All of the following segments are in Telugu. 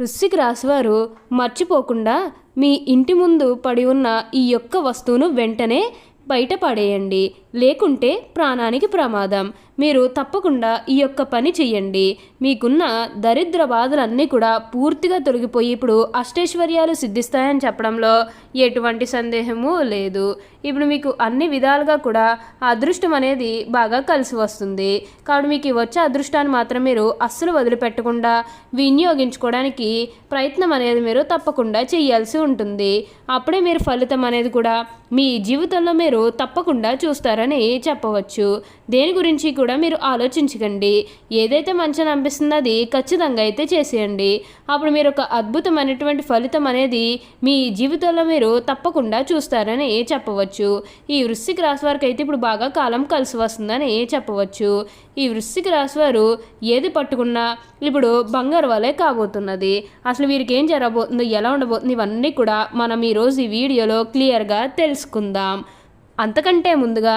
వృశ్చిక రాశివారు మర్చిపోకుండా మీ ఇంటి ముందు పడి ఉన్న ఈ యొక్క వస్తువును వెంటనే బయట పడేయండి. లేకుంటే ప్రాణానికి ప్రమాదం. మీరు తప్పకుండా ఈ యొక్క పని చెయ్యండి. మీకున్న దరిద్ర బాధలన్నీ కూడా పూర్తిగా తొలగిపోయి ఇప్పుడు అష్టైశ్వర్యాలు సిద్ధిస్తాయని చెప్పడంలో ఎటువంటి సందేహము లేదు. ఇప్పుడు మీకు అన్ని విధాలుగా కూడా అదృష్టం అనేది బాగా కలిసి వస్తుంది. కాబట్టి మీకు వచ్చే అదృష్టాన్ని మాత్రం మీరు అస్సలు వదిలిపెట్టకుండా వినియోగించుకోవడానికి ప్రయత్నం అనేది మీరు తప్పకుండా చేయాల్సి ఉంటుంది. అప్పుడే మీరు ఫలితం అనేది కూడా మీ జీవితంలో మీరు తప్పకుండా చూస్తారని చెప్పవచ్చు. దేని గురించి కూడా మీరు ఆలోచించకండి. ఏదైతే మంచిని అనిపిస్తుందో అది ఖచ్చితంగా అయితే చేసేయండి. అప్పుడు మీరు ఒక అద్భుతమైనటువంటి ఫలితం అనేది మీ జీవితంలో మీరు తప్పకుండా చూస్తారని చెప్పవచ్చు. ఈ వృశ్చిక రాశి వారికి అయితే ఇప్పుడు బాగా కాలం కలిసి వస్తుందని చెప్పవచ్చు. ఈ వృశ్చిక రాశి వారు ఏది పట్టుకున్నా ఇప్పుడు బంగారు వలె కాబోతున్నది. అసలు వీరికి ఏం జరగబోతుందో ఎలా ఉండబోతుంది ఇవన్నీ కూడా మనం ఈరోజు ఈ వీడియోలో క్లియర్గా తెలుసుకుందాం. అంతకంటే ముందుగా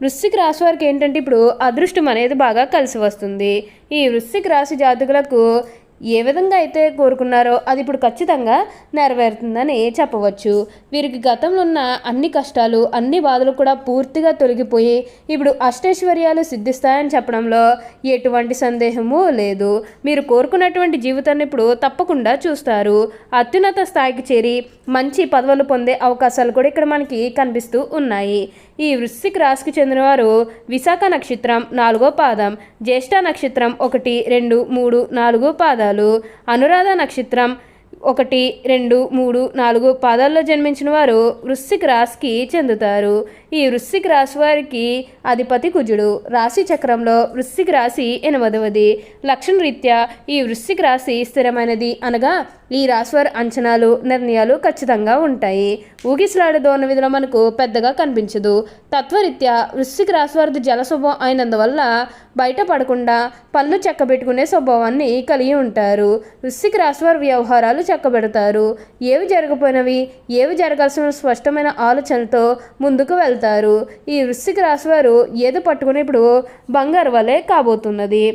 వృశ్చిక రాశి వారికి ఏంటంటే ఇప్పుడు అదృష్టం అనేది బాగా కలిసి వస్తుంది. ఈ వృశ్చిక రాశి జాతకులకు ఏ విధంగా అయితే కోరుకున్నారో అది ఇప్పుడు ఖచ్చితంగా నెరవేరుతుందని చెప్పవచ్చు. వీరికి గతంలో ఉన్న అన్ని కష్టాలు అన్ని బాధలు కూడా పూర్తిగా తొలగిపోయి ఇప్పుడు అష్టైశ్వర్యాలు సిద్ధిస్తాయని చెప్పడంలో ఎటువంటి సందేహము లేదు. మీరు కోరుకున్నటువంటి జీవితాన్ని ఇప్పుడు తప్పకుండా చూస్తారు. అత్యున్నత స్థాయికి చేరి మంచి పదవులు పొందే అవకాశాలు కూడా ఇక్కడ మనకి కనిపిస్తూ ఉన్నాయి. ఈ వృశ్చిక రాశికి చెందినవారు విశాఖ నక్షత్రం నాలుగో పాదం జ్యేష్ఠ నక్షత్రం ఒకటి రెండు మూడు నాలుగో పాదాలు అనురాధ నక్షత్రం ఒకటి రెండు మూడు నాలుగు పాదాల్లో జన్మించిన వారు వృశ్చిక రాశికి చెందుతారు. ఈ వృశ్చిక రాశి వారికి అధిపతి కుజుడు. రాశి చక్రంలో వృశ్చిక రాశి ఎనిమిదవది. లక్షణ రీత్యా ఈ వృశ్చిక రాశి స్థిరమైనది అనగా ఈ రాశివారి అంచనాలు నిర్ణయాలు ఖచ్చితంగా ఉంటాయి. ఊగిసలాడే దోణ విధిలో మనకు పెద్దగా కనిపించదు. తత్వరీత్యా వృశ్చిక రాశివారిది జల స్వభావం అయినందువల్ల బయటపడకుండా పళ్ళు చెక్కబెట్టుకునే స్వభావాన్ని కలిగి ఉంటారు. వృశ్చిక రాశివారి వ్యవహారాలు చక్కబెడతారు ఏవి జరగపోయినవి ఏవి జరగాల్సిన స్పష్టమైన ఆలోచనలతో ముందుకు వెళ్తారు. ఈ వృశ్చిక రాశివారు ఏది పట్టుకుని ఇప్పుడు బంగారు వలె కాబోతున్నది.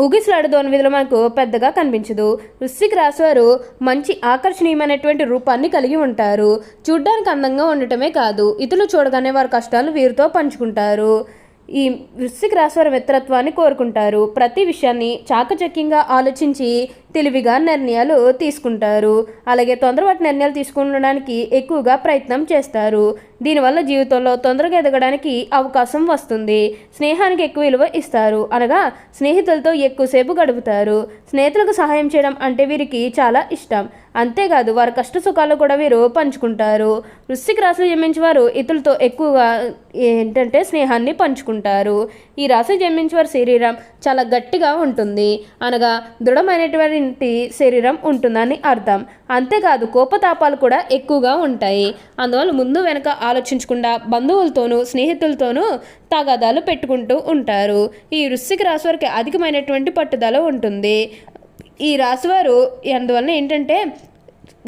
ఊగిసలాడు దోని విధులు మనకు పెద్దగా కనిపించదు. వృశ్చిక రాశివారు మంచి ఆకర్షణీయమైనటువంటి రూపాన్ని కలిగి ఉంటారు. చూడ్డానికి అందంగా ఉండటమే కాదు ఇతరులు చూడగానే వారి కష్టాలు వీరితో పంచుకుంటారు. ఈ వృశ్చిక రాశి వారి మిత్రత్వాన్ని కోరుకుంటారు. ప్రతి విషయాన్ని చాకచక్యంగా ఆలోచించి తెలివిగా నిర్ణయాలు తీసుకుంటారు. అలాగే తొందరపాటు నిర్ణయాలు తీసుకునడానికి ఎక్కువగా ప్రయత్నం చేస్తారు. దీనివల్ల జీవితంలో తొందరగా ఎదగడానికి అవకాశం వస్తుంది. స్నేహానికి ఎక్కువ విలువ ఇస్తారు. అనగా స్నేహితులతో ఎక్కువసేపు గడుపుతారు. స్నేహితులకు సహాయం చేయడం అంటే వీరికి చాలా ఇష్టం. అంతేకాదు వారి కష్ట సుఖాలు కూడా వీరు పంచుకుంటారు. వృశ్చిక రాశులు జన్మించే వారు ఇతరులతో ఎక్కువగా ఏంటంటే స్నేహాన్ని పంచుకుంటారు. ఈ రాశి జన్మించే వారి శరీరం చాలా గట్టిగా ఉంటుంది. అనగా దృఢమైనటువంటి శరీరం ఉంటుందని అర్థం. అంతేకాదు కోపతాపాలు కూడా ఎక్కువగా ఉంటాయి. అందువల్ల ముందు వెనక ఆలోచించకుండా బంధువులతోనూ స్నేహితులతోనూ తగాదాలు పెట్టుకుంటూ ఉంటారు. ఈ వృశ్చిక రాశి వారికి అధికమైనటువంటి పట్టుదల ఉంటుంది. ఈ రాశివారు అందువలన ఏంటంటే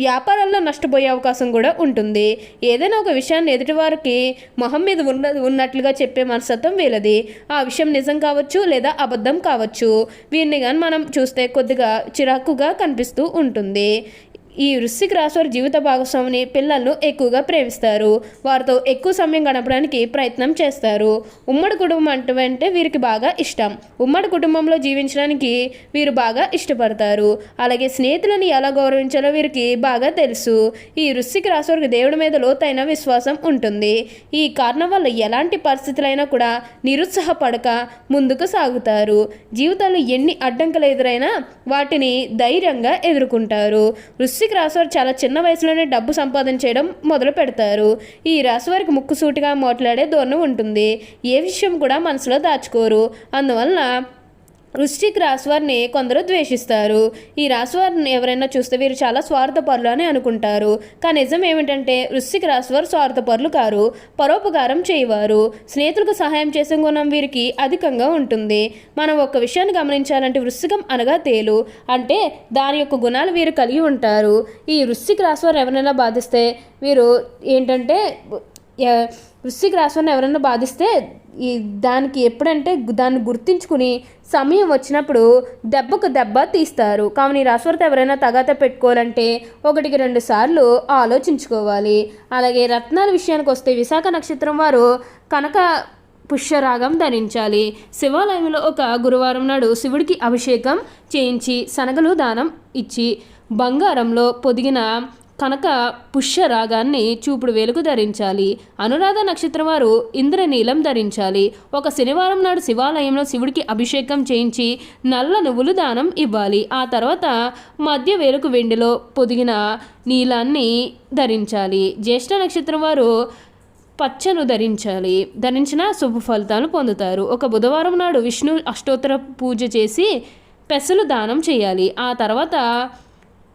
వ్యాపారాల్లో నష్టపోయే అవకాశం కూడా ఉంటుంది. ఏదైనా ఒక విషయాన్ని ఎదుటివారికి మొహం మీద ఉన్న ఉన్నట్లుగా చెప్పే మనస్తత్వం వీళ్ళది. ఆ విషయం నిజం కావచ్చు లేదా అబద్ధం కావచ్చు. వీరిని కానీ మనం చూస్తే కొద్దిగా చిరాకుగా కనిపిస్తూ ఉంటుంది. ఈ వృశ్చిక రాశివారి జీవిత భాగస్వామిని పిల్లలను ఎక్కువగా ప్రేమిస్తారు. వారితో ఎక్కువ సమయం గడపడానికి ప్రయత్నం చేస్తారు. ఉమ్మడి కుటుంబం అంటే వీరికి బాగా ఇష్టం. ఉమ్మడి కుటుంబంలో జీవించడానికి వీరు బాగా ఇష్టపడతారు. అలాగే స్నేహితులను ఎలా గౌరవించాలో వీరికి బాగా తెలుసు. ఈ వృశ్చిక రాశి వారికి దేవుడి మీద లోతైన విశ్వాసం ఉంటుంది. ఈ కారణం వల్ల ఎలాంటి పరిస్థితులైనా కూడా నిరుత్సాహపడక ముందుకు సాగుతారు. జీవితంలో ఎన్ని అడ్డంకులు ఎదురైనా వాటిని ధైర్యంగా ఎదుర్కొంటారు. వృశ్చిక రాశివారు చాలా చిన్న వయసులోనే డబ్బు సంపాదించడం మొదలు పెడతారు. ఈ రాశి వారికి ముక్కుసూటిగా మాట్లాడే ధోరణి ఉంటుంది. ఏ విషయం కూడా మనసులో దాచుకోరు. అందువలన వృశ్చిక్ రాశివారిని కొందరు ద్వేషిస్తారు. ఈ రాశివారిని ఎవరైనా చూస్తే వీరు చాలా స్వార్థపరులు అని అనుకుంటారు. కానీ నిజం ఏమిటంటే వృశ్చిక రాశివారు స్వార్థపరులు కారు. పరోపకారం చేయవారు. స్నేహితులకు సహాయం చేసే గుణం వీరికి అధికంగా ఉంటుంది. మనం ఒక విషయాన్ని గమనించాలంటే వృశ్చికం అనగా తేలు. అంటే దాని యొక్క గుణాలు వీరు కలిగి ఉంటారు. ఈ వృశ్చిక రాశివారు ఎవరైనా బాధిస్తే వీరు ఏంటంటే ఎ- వృశ్చిక రాశివారిని ఎవరైనా బాధిస్తే ఈ దానికి ఎప్పుడంటే దాన్ని గుర్తించుకుని సమయం వచ్చినప్పుడు దెబ్బకు దెబ్బ తీస్తారు. కావున ఈ రాశివారితో ఎవరైనా తగాత పెట్టుకోవాలంటే ఒకటికి రెండు సార్లు ఆలోచించుకోవాలి. అలాగే రత్నాల విషయానికి వస్తే విశాఖ నక్షత్రం వారు కనక పుష్యరాగం ధరించాలి. శివాలయంలో ఒక గురువారం నాడు శివుడికి అభిషేకం చేయించి శనగలు దానం ఇచ్చి బంగారంలో పొదిగిన కనక పుష్యరాగాన్ని చూపుడు వేలుకు ధరించాలి. అనురాధ నక్షత్రం వారు ఇంద్రనీలం ధరించాలి. ఒక శనివారం నాడు శివాలయంలో శివుడికి అభిషేకం చేయించి నల్ల నువ్వులు దానం ఇవ్వాలి. ఆ తర్వాత మధ్య వేలుకు వెండిలో పొదిగిన నీలాన్ని ధరించాలి. జ్యేష్ఠ నక్షత్రం వారు పచ్చను ధరించాలి. ధరించిన శుభ ఫలితాలు పొందుతారు. ఒక బుధవారం నాడు విష్ణు అష్టోత్తర పూజ చేసి పెసలు దానం చేయాలి. ఆ తర్వాత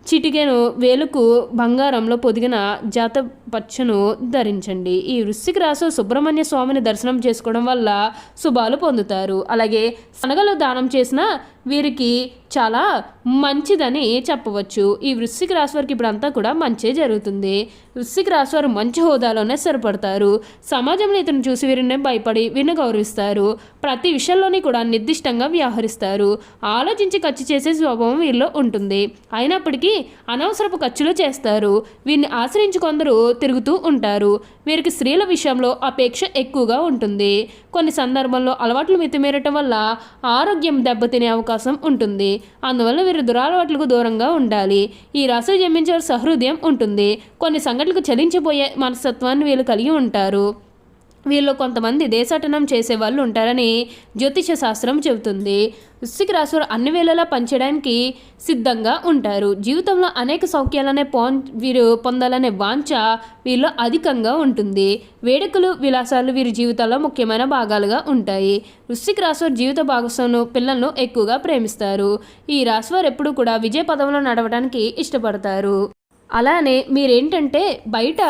చిటికెను వేలుకు బంగారంలో పొదిగిన జాత పచ్చను ధరించండి. ఈ వృశ్చిక రాశి సుబ్రహ్మణ్య స్వామిని దర్శనం చేసుకోవడం వల్ల శుభాలు పొందుతారు. అలాగే శనగలు దానం చేసిన వీరికి చాలా మంచిదని చెప్పవచ్చు. ఈ వృశ్చిక రాశి వారికి ఇప్పుడంతా కూడా మంచే జరుగుతుంది. వృశ్చిక రాశి వారు మంచి హోదాలోనే సరిపడతారు. సమాజంలో ఇతను చూసి వీరిని భయపడి వీరిని గౌరవిస్తారు. ప్రతి విషయంలోని కూడా నిర్దిష్టంగా వ్యవహరిస్తారు. ఆలోచించి ఖర్చు చేసే స్వభావం వీరిలో ఉంటుంది. అయినప్పటికీ అనవసరపు ఖర్చులు చేస్తారు. వీరిని ఆశ్రయించి కొందరు తిరుగుతూ ఉంటారు. వీరికి స్త్రీల విషయంలో అపేక్ష ఎక్కువగా ఉంటుంది. కొన్ని సందర్భంలో అలవాట్లు మితిమీరటం వల్ల ఆరోగ్యం దెబ్బతినే అవకాశం ఉంటుంది. అందువల్ల వీరు దురలవాట్లకు దూరంగా ఉండాలి. ఈ రాశి జన్మించే సహృదయం ఉంటుంది. కొన్ని సంఘటనలకు చలించిపోయే మనస్తత్వాన్ని వీళ్ళు కలిగి ఉంటారు. వీళ్ళు కొంతమంది దేశాటనం చేసే వాళ్ళు ఉంటారని జ్యోతిష శాస్త్రం చెబుతుంది. వృశ్చిక రాశి వారు అన్ని వేళలా పనిచేయడానికి సిద్ధంగా ఉంటారు. జీవితంలో అనేక సౌఖ్యాలనే పో వీరు పొందాలనే వాంఛ వీరిలో అధికంగా ఉంటుంది. వేడుకలు విలాసాలు వీరి జీవితాల్లో ముఖ్యమైన భాగాలుగా ఉంటాయి. వృశ్చిక రాశివారు జీవిత భాగస్వామును పిల్లలను ఎక్కువగా ప్రేమిస్తారు. ఈ రాశివారు ఎప్పుడూ కూడా విజయ పదంలో నడవడానికి ఇష్టపడతారు. అలానే మీరేంటంటే బయట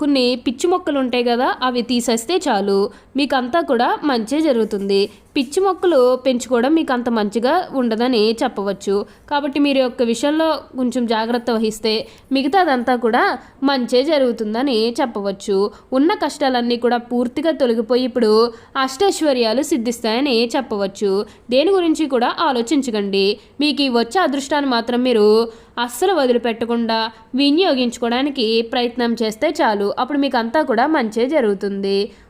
కొన్ని పిచ్చి మొక్కలు ఉంటాయి కదా అవి తీసేస్తే చాలు. మీకంతా కూడా మంచి జరుగుతుంది. పిచ్చి మొక్కలు పెంచుకోవడం మీకు అంత మంచిగా ఉండదని చెప్పవచ్చు. కాబట్టి మీరు యొక్క విషయంలో కొంచెం జాగ్రత్త వహిస్తే మిగతాదంతా కూడా మంచే జరుగుతుందని చెప్పవచ్చు. ఉన్న కష్టాలన్నీ కూడా పూర్తిగా తొలగిపోయి ఇప్పుడు అష్టైశ్వర్యాలు సిద్ధిస్తాయని చెప్పవచ్చు. దేని గురించి కూడా ఆలోచించకండి. మీకు ఈ వచ్చే అదృష్టాన్ని మాత్రం మీరు అస్సలు వదిలిపెట్టకుండా వినియోగించుకోవడానికి ప్రయత్నం చేస్తే చాలు. అప్పుడు మీకు అంతా కూడా మంచే జరుగుతుంది.